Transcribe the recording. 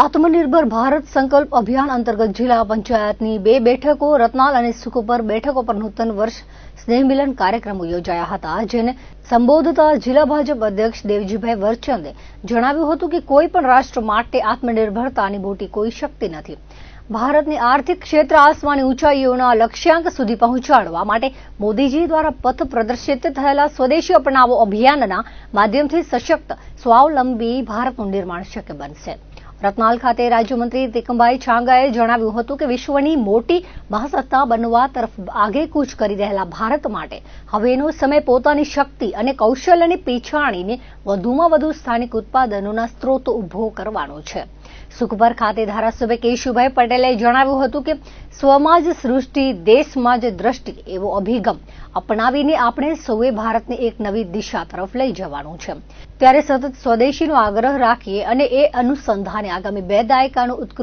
આત્મનિર્ભર ભારત સંકલ્પ અભિયાન અંતર્ગત જિલ્લા પંચાયતની બે બેઠકો, રત્નાલ અને સુખપર બેઠકો પર નૂતન વર્ષ સ્નેહમિલન કાર્યક્રમો યોજાયા હતા, જેને સંબોધતા જિલ્લા ભાજપ અધ્યક્ષ દેવજીભાઈ વરચંદે જણાવ્યું હતું કે કોઈ પણ રાષ્ટ્ર માટે આત્મનિર્ભરતાની મોટી કોઈ શક્તિ નથી. ભારતની આર્થિક ક્ષેત્ર આસમાની ઊંચાઈઓના લક્ષ્યાંક સુધી પહોંચાડવા માટે મોદીજી દ્વારા પથ પ્રદર્શિત થયેલા સ્વદેશી અપનાવો અભિયાનના માધ્યમથી સશક્ત, સ્વાવલંબી ભારતનું નિર્માણ શક્ય બનશે. રત્નાલ ખાતે રાજ્યમંત્રી તિકમભાઈ છાંગાએ જણાવ્યું હતું કે વિશ્વની મોટી મહાસત્તા બનવા તરફ આગેકૂચ કરી રહેલા ભારત માટે હવેનો સમય પોતાની શક્તિ અને કૌશલ્યની પીછાણીને વધુમાં વધુ સ્થાનિક ઉત્પાદનોના સ્ત્રોત ઊભો કરવાનો છે. સુખભર ખાતે ધારાસભ્ય કેશુભાઈ પટેલે જણાવ્યું હતું કે સ્વમાં જ સૃષ્ટિ, દેશમાં જ દ્રષ્ટિ એવો અભિગમ અપનાવીને આપણે સૌએ ભારતને એક નવી દિશા તરફ લઈ જવાનું છે. ત્યારે સતત સ્વદેશીનો આગ્રહ રાખીએ અને એ અનુસંધાને આગામી બે દાયકાનું ઉત્કૃષ્ટ